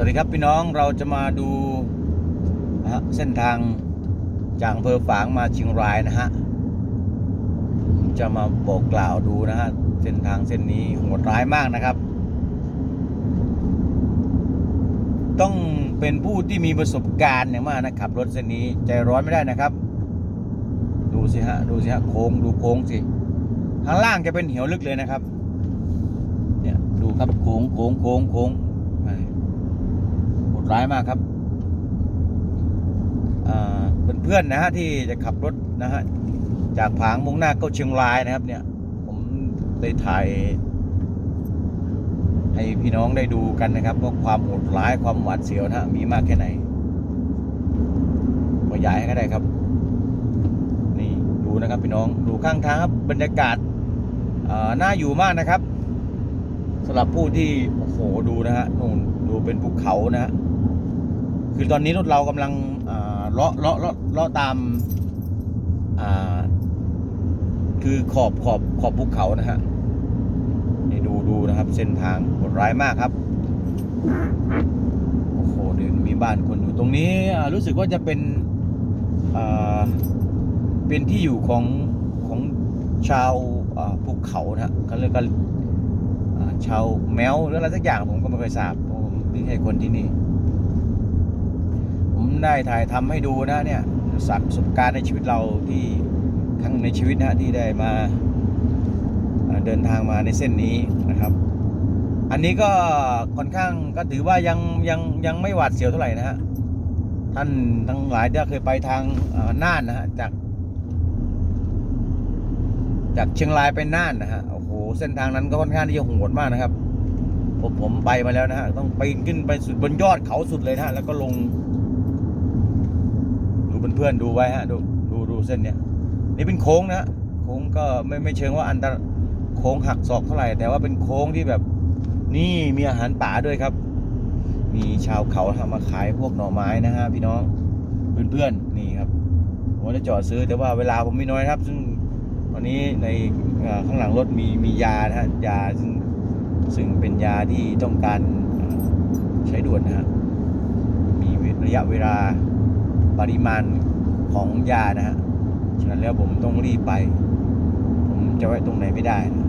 สวัสดีครับพี่น้องเราจะมาดูนะฮะเส้นทางจากอำเภอฝางมาเชียงรายนะฮะจะมาบอกกล่าวดูนะฮะเส้นทางเส้นนี้โหดร้ายมากนะครับ ต้องเป็นผู้ที่มีประสบการณ์อย่างมากนะขับรถเส้นนี้ใจร้อนไม่ได้นะครับ ดูสิฮะดูสิฮะโค้งดูโค้งสิข้างล่างจะเป็นเหวลึกเลยนะครับเนี่ยดูครับโค้งโค้งโค้งโค้ง ร้ายมากครับอ่าเพื่อนๆนะฮะที่จะขับรถนะฮะจากผางมุ่งหน้าเข้าเชียงรายนะครับ เนี่ย ผมได้ถ่าย ให้พี่น้องได้ดูกันนะครับว่าความโหดร้ายความหวาดเสียวนะฮะมีมากแค่ไหนขยายให้ก็ได้ครับ นี่ดูนะครับพี่น้องดูข้างทางครับบรรยากาศน่าอยู่มากนะครับสำหรับผู้ที่โอ้โหดูนะฮะนู่นดูเป็นภูเขานะฮะ คือตอนนี้รถเรากำลังเลาะเลาะเลาะเลาะตามคือขอบขอบขอบภูเขานะฮะนี่ดูดูนะครับ เส้นทางโหดร้ายมากครับโอ้โหเดินมีบ้านคนอยู่ตรงนี้รู้สึกว่าจะเป็นเป็นที่อยู่ของของชาวภูเขานะฮะเขาเรียกกันชาวแมวหรืออะไรสักอย่างผมก็ไม่เคยทราบผมไม่ใช่คนที่นี่ ได้ถ่ายทำให้ดูนะเนี่ยสักประสบการณ์ในชีวิตเราที่ครั้งในชีวิตนะที่ได้มาเดินทางมาในเส้นนี้นะครับ อันนี้ก็ค่อนข้างก็ถือว่ายังยังยังไม่หวาดเสียวเท่าไหร่นะฮะท่านทั้งหลายที่เคยไปทางน่านนะฮะจาก จากเชียงรายไปน่านนะฮะโอ้โหเส้นทางนั้นก็ค่อนข้างที่จะโหดมากนะครับผมผมไปมาแล้วนะฮะต้องปีนขึ้นไปสุดบนยอดเขาสุดเลยนะฮะแล้วก็ลง ดูเพื่อนๆดูไว้ฮะดูดูดูเส้นเนี้ยนี่เป็นโค้งนะโค้งก็ไม่ไม่เชิงว่าอันตรโค้งหักศอกเท่าไหร่ แต่ว่าเป็นโค้งที่แบบนี่มีอาหารป่าด้วยครับ มีชาวเขาทำมาขายพวกหน่อไม้นะฮะพี่น้องเพื่อนๆนี่ครับผมจะจอดซื้อแต่ว่าเวลาผมไมีน้อยครับ ซึ่งวันนี้ในข้างหลังรถมีมียานะฮะยาซึ่งซึ่งเป็นยาที่ต้องการใช้ด่วนนะฮะมีระยะเวลา ปริมาณของยานะฮะ ฉะนั้นแล้วผมต้องรีบไป ผมจะไว้ตรงไหนไม่ได้นะ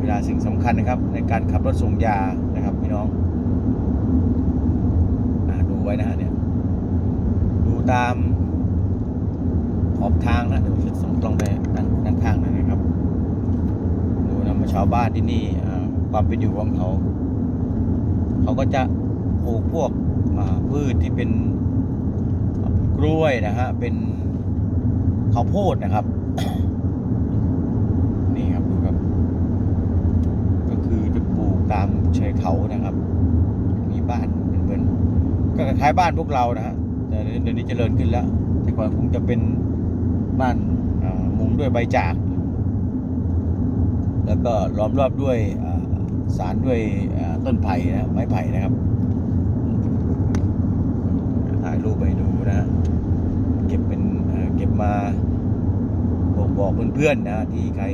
เวลาสิ่งสำคัญนะครับ ในการขับรถส่งยานะครับพี่น้องอดูไว้นะฮะเนี่ย ดูตามขอบทางนะเดี๋ยวจะส่งกล้องไปด้านด้านข้างนะครับ ดูนะมาชาวบ้านที่นี่ความเป็นอยู่ของเขา เขาก็จะปลูกพวกพืชที่เป็น กล้วยนะฮะเป็นข้าวโพดนะครับ นี่ครับดูครับ ก็คือจะปลูกตามชายเขานะครับ มีบ้านเป็นเหมือนก็คล้ายบ้านพวกเรานะฮะแต่เดี๋ยวนี้เจริญขึ้นแล้ว แต่ก่อนคงจะเป็นบ้านมุงด้วยใบจาก แล้วก็ล้อมรอบด้วยสารด้วยต้นไผ่นะไม้ไผ่นะครับถ่ายรูปไปดูนะ เก็บเป็นเอ่อเก็บ มาบอกบอกเพื่อนๆนะที่ใคร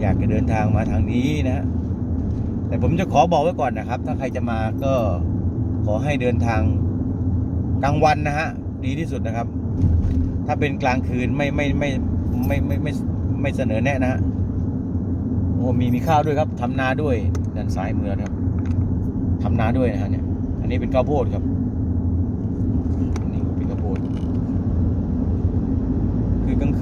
อยากจะเดินทางมาทางนี้นะแต่ผมจะขอบอกไว้ก่อนนะครับ ถ้าใครจะมาก็ขอให้เดินทางกลางวันนะฮะดีที่สุดนะครับ ถ้าเป็นกลางคืนไม่ไม่ไม่ไม่ไม่ไม่ไม่เสนอแนะนะฮะโอ้มีมีข้าวด้วยครับทำนาด้วยด้านซ้ายมือนะครับทำนาด้วยนะฮะเนี่ย อันนี้เป็นข้าวโพดครับอันนี้เป็นข้าวโพด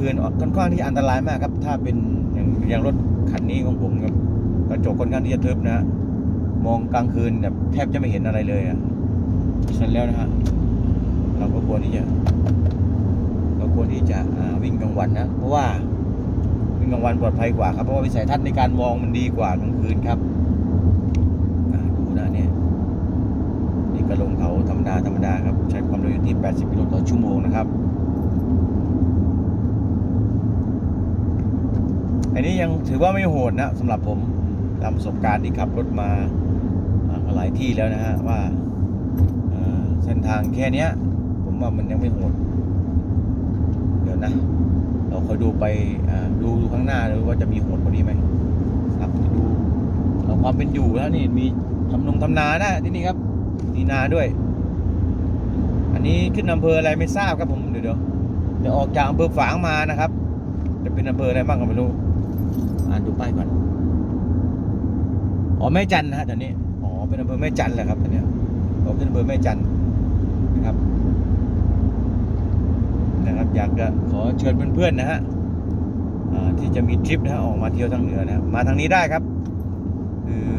คือกลางคืนค่อนข้างที่อันตรายมากครับ ถ้าเป็นอย่างอย่างรถคันนี้ของผมครับกระจกค่อนข้างที่จะทึบนะมองกลางคืนแบบแทบจะไม่เห็นอะไรเลยอะฉันแล้วนะฮะเราก็ควรที่จะเราควรที่จะวิ่งกลางวันนะเพราะว่าวิ่งกลางวันปลอดภัยกว่าครับเพราะว่าวิสัยทัศน์ในการมองมันดีกว่ากลางคืนครับอ่าดูนะเนี่ยนี่ก็ลงเขาธรรมดาธรรมดาครับ ใช้ความเร็วอยู่ที่ 80กิโลต่อชั่วโมงนะครับ อันนี้ยัง ถือว่าไม่โหดนะสำหรับผมตามประสบการณ์ที่ขับรถมาหลายที่แล้วนะฮะว่าเส้นทางแค่เนี้ยผมว่ามันยังไม่โหด เดี๋ยวนะ เราคอยดูไปดูดูข้างหน้าดูว่าจะมีโหดกว่านี้ไหมครับดูเอาความเป็นอยู่แล้วนี่มีทำนงทำนานะที่นี่ครับมีนาด้วย อันนี้ขึ้นอำเภออะไรไม่ทราบครับผมเดี๋ยวเดี๋ยวออกจากอำเภอฝางมานะครับ จะเป็นอำเภออะไรบ้างก็ไม่รู้ อ่านดูป้ายก่อน อ๋อแม่จันนะฮะตอนนี้ อ๋อ เป็นอำเภอแม่จันแหละครับตอนนี้ยออกขึ้นอำเภอแม่จันนะครับ นะครับ อยากจะขอเชิญเพื่อนๆนะฮะอ่าที่จะมีทริปนะฮะออกมาเที่ยวทางเหนือนะมาทางนี้ได้ครับ คือ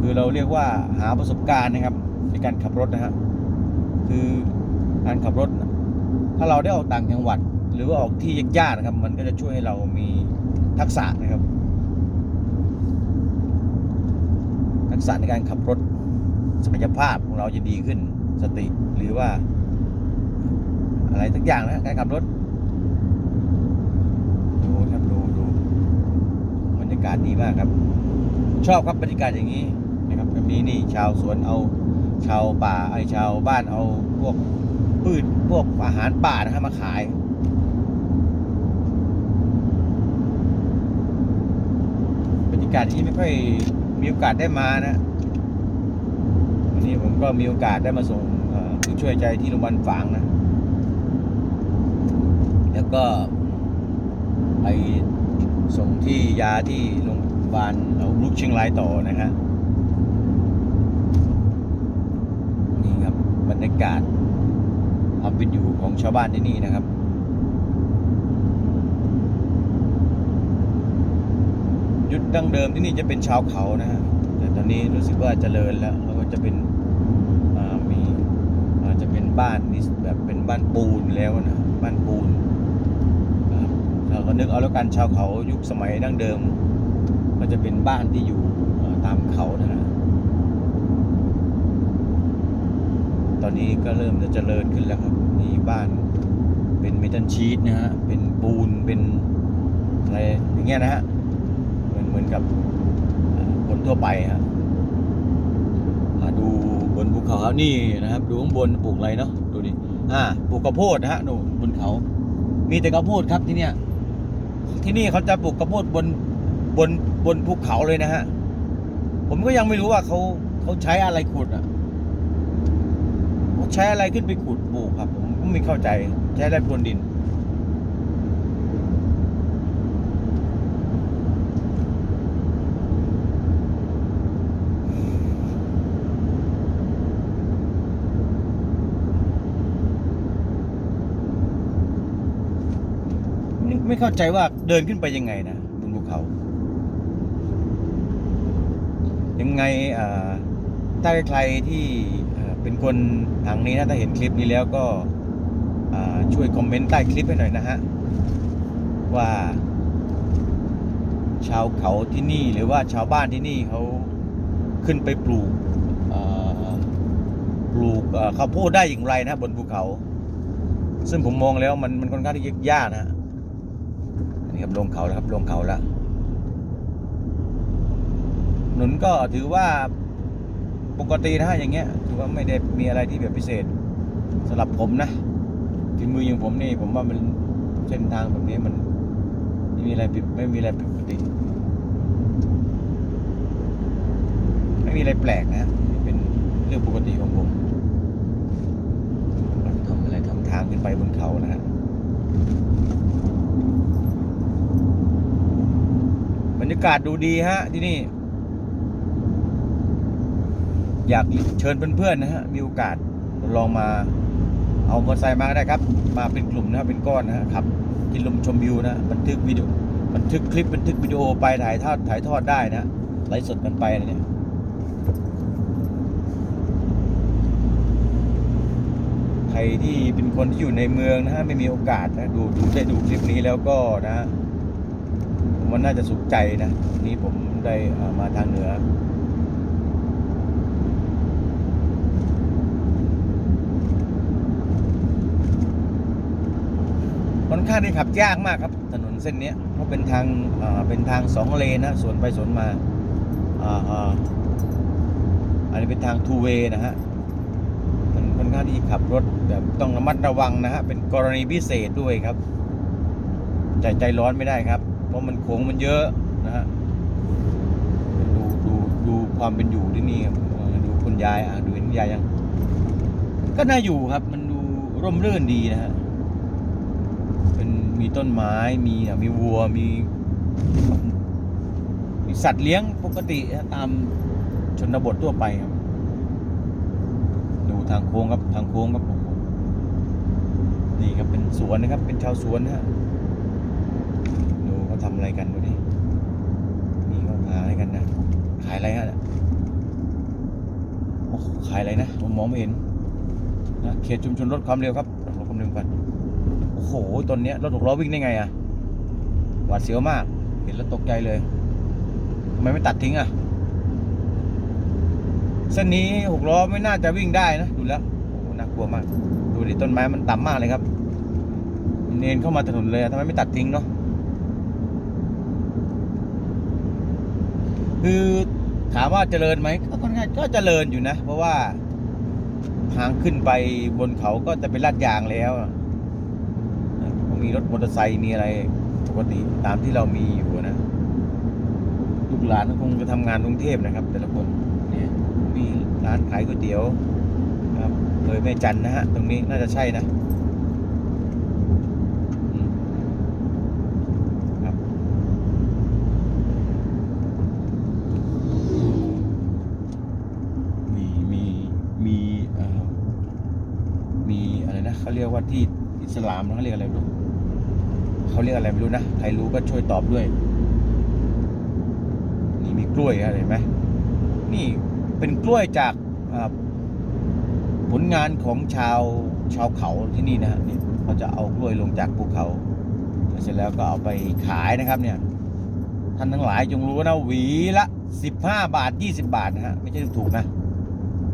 คือเราเรียกว่าหาประสบการณ์นะครับในการขับรถนะฮะคือการขับรถนะถ้าเราได้ออกต่างจังหวัด หรือว่าออกที่ยากๆนะครับ มันก็จะช่วยให้เรามี ทักษะนะครับ ทักษะในการขับรถศักยภาพของเราจะดีขึ้นสติหรือว่า อะไรทุกอย่างนะการขับรถดูครับดูดูบรรยากาศดีมากครับ ชอบครับบรรยากาศอย่างนี้นะครับแบบนี้นี่ชาวสวนเอาชาวป่าไอชาวบ้านเอาพวกพืชพวกอาหารป่านะฮะมาขาย บรรยากาศที่ไม่ค่อยมีโอกาสได้มานะวันนี้ผมก็มีโอกาสได้มาส่งผู้ช่วยใจที่โรงพยาบาลฝางนะ แล้วก็ไปส่งที่ยาที่โรงพยาบาลลุกเชียงรายต่อนะฮะนี่ครับบรรยากาศความเป็นอยู่ของชาวบ้านที่นี่นะครับ ยุดดั้งเดิมที่นี่จะเป็นชาวเขานะฮะแต่ตอนนี้รู้สึกว่าเจริญแล้วแล้วก็จะเป็นมีอาจจะเป็นบ้านนี่แบบเป็นบ้านปูนแล้วนะบ้านปูนเราก็นึกเอาแล้วกันชาวเขายุคสมัยดั้งเดิม ก็จะเป็นบ้านที่อยู่ตามเขานะฮะตอนนี้ก็เริ่มจะเจริญขึ้นแล้วครับมีบ้านเป็นเมทัลชีตนะฮะเป็นปูนเป็นอะไรอย่างเงี้ยนะฮะ เหมือนกับคนทั่วไปฮะดูบนภูเขาครับนี่นะครับ ดูข้างบนปลูกอะไรเนาะดูดิอ่าปลูกข้าวโพดนะฮะดูบนเขา มีแต่ข้าวโพดครับที่เนี้ยที่นี่เขาจะปลูกข้าวโพดบนบนบนภูเขาเลยนะฮะผมก็ยังไม่รู้ว่าเขาเขาใช้อะไรขุดอะเขาใช้อะไรขึ้นไปขุดปลูกครับ ผมก็ไม่เข้าใจใช้อะไรพรวนดิน ไม่เข้าใจว่าเดินขึ้นไปยังไงนะบนภูเขา ยังไงถ้าใครที่เป็นคนทางนี้นะถ้าเห็นคลิปนี้แล้วก็ช่วยคอมเมนต์ใต้คลิปให้หน่อยนะฮะ ว่า ชาวเขาที่นี่หรือว่าชาวบ้านที่นี่เขาขึ้นไปปลูกปลูกเข้าวโพดได้อย่างไรนะบนภูเขา ซึ่งผมมองแล้วมันมันค่อนข้างที่จะยากนะฮะ นนี้ครับลงเขาแล้วครับลงเขาแล้วถนนก็ถือว่าปกตินะฮะอย่างเงี้ยถือว่าไม่ได้มีอะไรที่แบบพิเศษสำหรับผมนะที่มืออย่างผมนี่ผมว่ามันเส้นทางแบบนี้มันไม่มีอะไรผิดไม่มีอะไรผิดปกติ ไม่มีอะไรแปลกนะเป็นเรื่องปกติของผมทำอะไรทำทางขึ้นไปบนเขานะฮะ รรยากาศดูดีฮะที่นี่ อยากเชิญเพื่อนๆนะฮะ มีโอกาสลองมาเอามอเตอร์ไซค์มาได้ครับ มาเป็นกลุ่มนะครับเป็นก้อนนะฮะขับกินลมชมวิวนะ บันทึกวิดีโอบันทึกคลิปบันทึกวิดีโอไปถ่ายทอดถ่ายทอดได้นะไลฟ์สดกันไปนะเนี่ยใครที่เป็นคนที่อยู่ในเมืองนะฮะไม่มีโอกาสนะดูดูได้ดูคลิปนี้แล้วก็นะ มว่าน่าจะสุขใจนะนี้ผมได้มาทางเหนือ ค่อนข้างที่ขับยากมากครับ ถนนเส้นนี้เพราะเป็นทางเป็นทางสองเลนนะสวนไปสวนมาอันนี้เป็นทางทูเวย์นะฮะมันค่อนข้างที่ขับรถแบบต้องระมัดระวังนะฮะเป็นกรณีพิเศษด้วยครับ ใจใจร้อนไม่ได้ครับ ราะมันโค้งมันเยอะนะฮะดูดูดูความเป็นอยู่ที่นี่ครับดูคุณยายอะดูอย่างนี้ยายยัง ก็น่าอยู่ครับ มันดูร่มรื่นดีนะฮะเป็นมีต้นไม้มีอะมีวัวมีมีสัตว์เลี้ยงปกตินะตามชนบททั่วไปครับ ดูทางโค้งครับทางโค้งครับนี่ครับเป็นสวนนะครับ เป็นชาวสวนนะฮะ อะไรกันดูดินี่เขาหาอะไรกันนะขายอะไรฮะโอ้ขายอะไรนะผมมองไม่เห็นนะเขตชุมชนลดความเร็วครับลดความเร็วกันโอ้โหตอนเนี้ยรถหกล้อวิ่งได้ไงอะหวาดเสียวมาก เห็นแล้วตกใจเลยทำไมไม่ตัดทิ้งอะเส้นนี้หกล้อไม่น่าจะวิ่งได้นะดูแล้วโอ้น่ากลัวมาก ดูดิต้นไม้มันต่ำมากเลยครับมันเนนเข้ามาถนนเลยทำไมไม่ตัดทิ้งเนาะ คือถามว่าเจริญไหมก็ค่อนข้างก็เจริญอยู่นะ เพราะว่าทางขึ้นไปบนเขาก็จะเป็นลาดยางแล้วมีรถมอเตอร์ไซค์มีอะไรปกติตามที่เรามีอยู่นะลูกหลานคงจะทำงานกรุงเทพนะครับ แต่ละคนเนี่ยมีร้านขายก๋วยเตี๋ยว ครับเลยแม่จันนะฮะตรงนี้น่าจะใช่นะอืมครับมีมีมีเอ่อมีอะไรนะเขาเรียกว่า ที่อิสลามเขาเรียกอะไรไม่รู้เขาเรียกอะไรไม่รู้นะใครรู้ก็ช่วยตอบด้วย นี่มีกล้วยอะไรเห็นไหมนี่เป็นกล้วยจากผลงานของชาวชาวเขาที่นี่นะฮะเนี่ยเขาจะเอากล้วยลงจากภูเขาเสร็จแล้วก็เอาไปขายนะครับเนี่ยท่านทั้งหลายจงรู้นะหวีละสิบห้าบาทยี่สิบาทนะฮะไม่ใช่ถูกนะ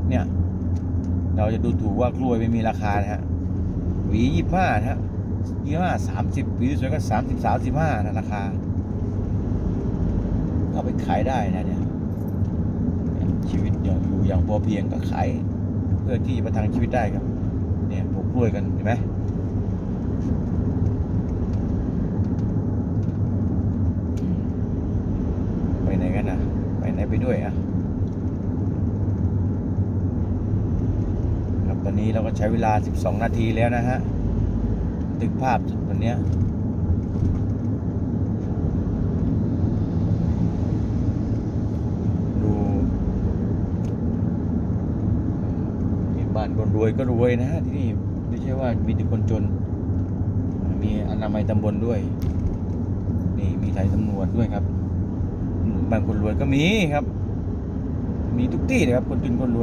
เนี่ย เราจะดูถูกว่ากล้วยไม่มีราคานะฮะ หวียี่ห้านะฮะยี่ห้าสามสิบหวีสวยก็สามสิบสามสิบห้านะราคาเอาไปขายได้นะเนี่ยชีวิตอย่างอยู่อย่างพอเพียงก็ขายเพื่อที่จะประทังชีวิตได้ครับ เนี่ยปลูกกล้วยกันเห็นไหมอืมไปไหนกันนะไปไหนไปด้วยอะ ครับตอ นี้เราก็ใช้เวลา 12 นาทีแล้วนะฮะบันทึกภาพวันเนี้ยดูมีบ้านคนรวยก็รวยนะฮะที่นี่ไม่ใช่ว่ามีแต่คนจน มีอนามัยตำบลด้วย นี่มีไทยตำรวจด้วยครับบ้านคนรวยก็มีครับ มีทุกที่เลยครับคนจนคนรวย